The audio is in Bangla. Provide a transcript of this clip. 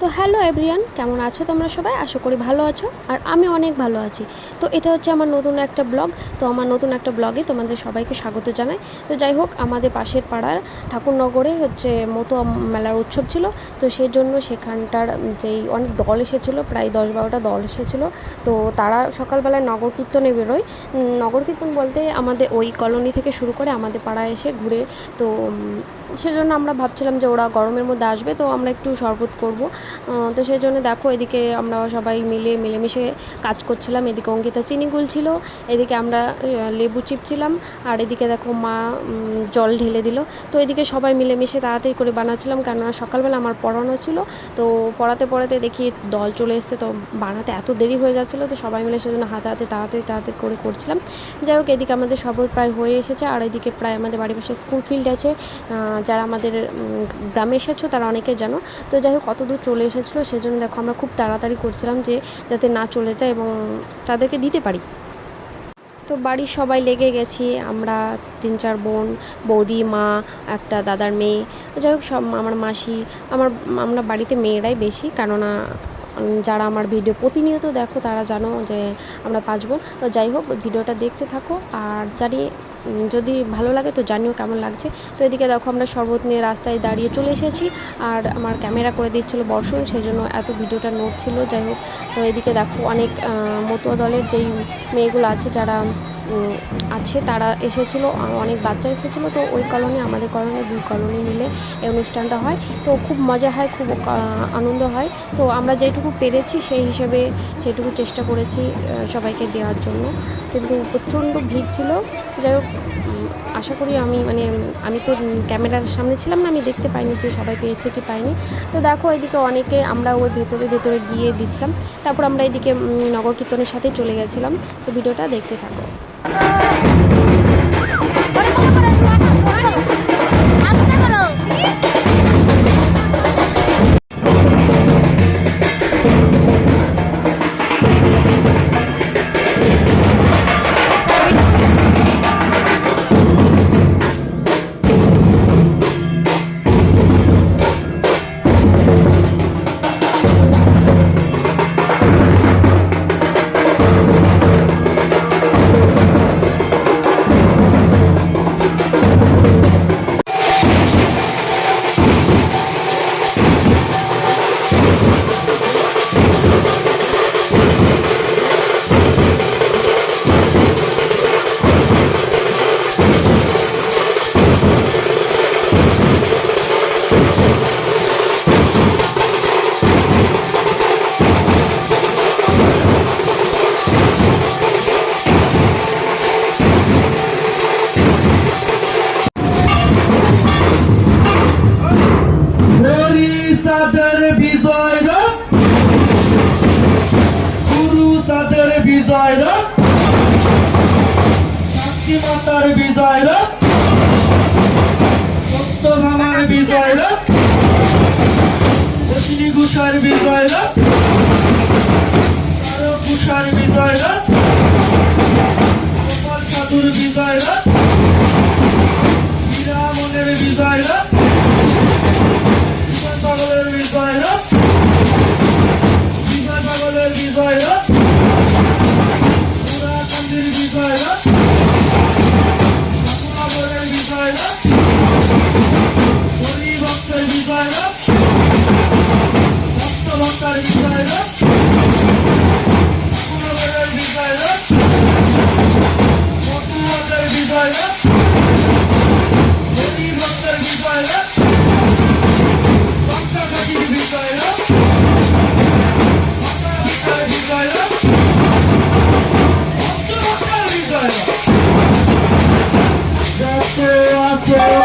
তো হ্যালো এভরিয়ান, কেমন আছো তোমরা সবাই? আশা করি ভালো আছো, আর আমি অনেক ভালো আছি। তো এটা হচ্ছে আমার নতুন একটা ব্লগ, তো আমার নতুন একটা ব্লগে তোমাদের সবাইকে স্বাগত জানাই। তো যাই হোক, আমাদের পাশের পাড়ার ঠাকুরনগরে হচ্ছে মতো মেলার উৎসব ছিল, তো সেই জন্য সেখানটার যেই অনেক দল এসেছিল, প্রায় দশ বারোটা দল এসেছিল, তো তারা সকালবেলায় নগর কীর্তনে বেরোয়। নগর কীর্তন বলতে আমাদের ওই কলোনি থেকে শুরু করে আমাদের পাড়ায় এসে ঘুরে, তো সেজন্য আমরা ভাবছিলাম যে ওরা গরমের মধ্যে আসবে, তো আমরা একটু শরবত করব। তো সেই জন্য দেখো, এদিকে আমরা সবাই মিলে মিলেমিশে কাজ করছিলাম। এদিকে অঙ্কিতা চিনি গুলছিল এদিকে আমরা লেবু চিপছিলাম আর এদিকে দেখো মা জল ঢেলে দিল। তো এদিকে সবাই মিলেমিশে তাড়াতাড়ি করে বানাচ্ছিলাম, কেননা সকালবেলা আমার পড়ানো ছিল। তো পড়াতে পড়াতে দেখি দল চলে এসছে, তো বানাতে এত দেরি হয়ে যাচ্ছিল, তো সবাই মিলে সেজন্য হাতে হাতে তাড়াতাড়ি তাড়াতাড়ি করে করছিলাম। যাই হোক, এদিকে আমাদের শরবত প্রায় হয়ে এসেছে, আর এদিকে প্রায় আমাদের বাড়ির পাশে স্কুল ফিল্ড আছে। যারা আমাদের গ্রামে এসেছ, তারা অনেকে জানো। তো যাই হোক কত দূর চলে এসেছিল, সেজন্য দেখো আমরা খুব তাড়াতাড়ি করছিলাম যে যাতে না চলে যায় এবং তাদেরকে দিতে পারি। তো বাড়ির সবাই লেগে গেছি, আমরা তিন চার বোন, বৌদি, মা, একটা দাদার মেয়ে, যাই হোক সব আমার মাসি, আমার, আমরা বাড়িতে মেয়েরাই বেশি, কেননা যারা আমার ভিডিও প্রতিনিয়ত দেখো তারা জানো যে আমরা পাঁচ বোন। তো যাই হোক, ভিডিওটা দেখতে থাকো, আর জানি যদি ভালো লাগে তো জানিও কেমন লাগছে। তো এদিকে দেখো আমরা শরবত নিয়ে রাস্তায় দাঁড়িয়ে চলে এসেছি আর আমার ক্যামেরা করে দিচ্ছিল বর্ষণ সেই জন্য এত ভিডিওটা নোট ছিল। যাই হোক, তো এদিকে দেখো অনেক মতুয়া দলের যেই মেয়েগুলো আছে যারা আছে, তারা এসেছিল অনেক বাচ্চা এসেছিল, তো ওই কলোনি আমাদের কলোনি, দুই কলোনি মিলে এই অনুষ্ঠানটা হয়। তো খুব মজা হয়, খুব আনন্দ হয়। তো আমরা যেটুকু পেরেছি, সেই হিসেবে সেটুকু চেষ্টা করেছি সবাইকে দেওয়ার জন্য। কিন্তু প্রচণ্ড ভিড় ছিল। যাই হোক আশা করি আমি মানে আমি তো ক্যামেরার সামনে ছিলাম না, আমি দেখতে পাইনি যে সবাই পেয়েছে কি পাইনি। তো দেখো, এদিকে অনেকে আমরা ওই ভেতরে ভেতরে গিয়ে দিচ্ছিলাম তারপর আমরা এদিকে নগর কীর্তনের সাথে চলে গেছিলাম। তো ভিডিওটা দেখতে থাকো। Bye. Güzayla Takdimatları Güzayla Dostlamaları Güzayla Başını kuşar Güzayla Sarı kuşar Güzayla Kopar çadırı Güzayla Silahım onları Güzayla ayrı. Bu tabaklar biz ayrı. Buralar biz ayrı. Hortumlar biz ayrı. Dediğim baklar biz ayrı. Bakkardaki gibi biz ayrı. Bakkardaki biz ayrı. Hortumlar biz ayrı. That's it, that's it.